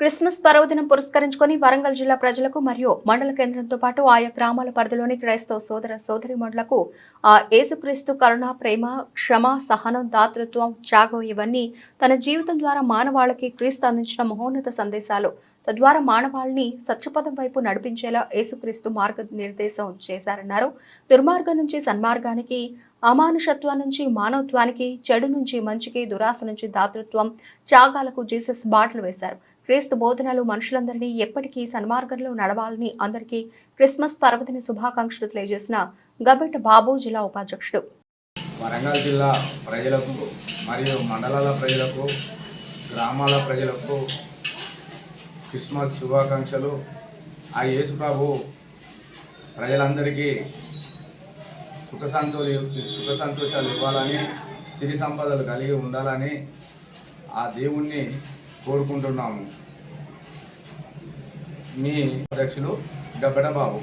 Christmas పర్వదినం పురస్కరించుకొని వరంగల్ జిల్లా ప్రజలకు మరియు మండల కేంద్రంతో పాటు ఆయా గ్రామాల పరిధిలోని క్రైస్తవ సోదర సోదరిమణులకు ఆ యేసుక్రీస్తు కరుణ ప్రేమ క్షమ సహనం దాతృత్వం త్యాగం ఇవన్నీ తన జీవితం ద్వారా మానవాళికి క్రీస్తు అందించిన మహోన్నత సందేశాలు. తద్వారా మానవాళిని సత్యపదం వైపు నడిపించేలా యేసుక్రీస్తు మార్గనిర్దేశం చేశారన్నారు. దుర్మార్గం నుంచి సన్మార్గానికి అమానుషత్వం నుంచి మానవత్వానికి చెడు నుంచి మంచికి దురాశ నుంచి దాతృత్వం త్యాగాలకు జీసస్ బాటలు వేశారు. క్రీస్తు బోధనలు మనుషులందరినీ ఎప్పటికీ సన్మార్గంలో నడవాలని అందరికీ క్రిస్మస్ పర్వదిన శుభాకాంక్షలు తెలియజేసిన గబెట్ బాబు జిల్లా ఉపాధ్యక్షుడు. వరంగల్ జిల్లా ప్రజలకు మరియు మండలాల ప్రజలకు గ్రామాల ప్రజలకు క్రిస్మస్ శుభాకాంక్షలు. ఆ యేసు ప్రభు ప్రజలందరికీ సుఖ సంతోషాలు సుఖ సంతోషాలు ఇవ్వాలని సిరి సంపదలు కలిగి ఉండాలని ఆ దేవుణ్ణి కోరుకుంటున్నాము. మీ అధ్యక్షులు గబ్బడబాబు.